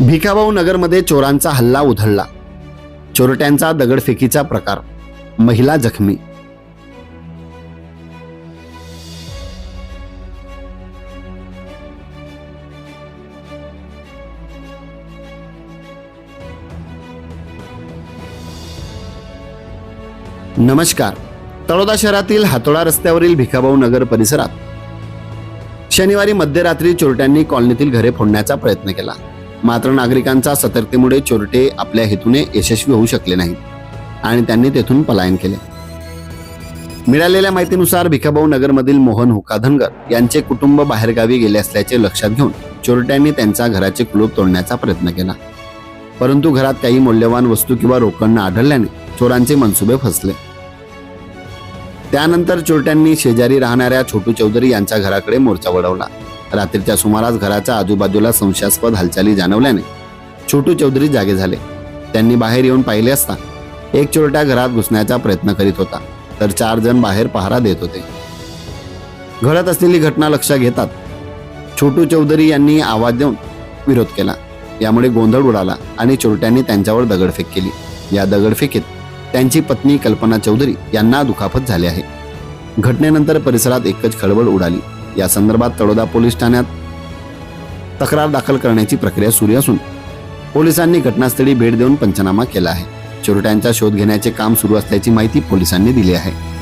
भिकाभाऊ नगरमध्ये चोरांचा हल्ला उधळला. चोरट्यांचा दगडफेकीचा प्रकार. महिला जखमी. नमस्कार. तळोदा शहरातील हातोडा रस्त्यावरील भिकाभाऊ नगर परिसरात शनिवारी मध्यरात्री चोरट्यांनी कॉलनीतील घरे फोडण्याचा प्रयत्न केला. मात्र नागरिकांच्या सतर्कतेमुळे चोरटे आपल्या हेतूने यशस्वी होऊ शकले नाहीत आणि त्यांनी तेथून पलायन केले. मिळालेल्या माहितीनुसार भिकाभाऊ नगरमधील मोहन हुकाधनगर यांचे कुटुंब बाहेरगावी गेले असल्याचे लक्षात घेऊन चोरट्यांनी त्यांचा घराचे कुलूप तोडण्याचा प्रयत्न केला. परंतु घरात काही मौल्यवान वस्तू किंवा रोकड आढळल्याने चोरांचे मनसुबे फसले. त्यानंतर चोरट्यांनी शेजारी राहणाऱ्या छोटू चौधरी यांच्या घराकडे मोर्चा वळवला. रात्रीच्या सुमारास घराच्या आजूबाजूला संशयास्पद हालचाली जाणवल्याने छोटू चौधरी जागे झाले. त्यांनी बाहेर येऊन पाहिले असता एक चोरट्या घरात घुसण्याचा प्रयत्न करीत होता तर चार जण बाहेर पहारा देत होते. घडत असलेली घटना लक्षात घेतात छोटू चौधरी यांनी आवाज देऊन विरोध केला. यामुळे गोंधळ उडाला आणि चोरट्यांनी त्यांच्यावर दगडफेक केली. या दगडफेकीत त्यांची पत्नी कल्पना चौधरी यांना दुखापत झाली आहे. घटनेनंतर परिसरात एकच खळबळ उडाली. या संदर्भात तळोदा पोलीस ठाण्यात तक्रार दाखल करण्याची प्रक्रिया सुरू असून पोलिसांनी घटनास्थळी भेट देऊन पंचनामा केला आहे. चोरट्यांचा शोध घेण्याचे काम सुरू असल्याची माहिती पोलिसांनी दिली आहे.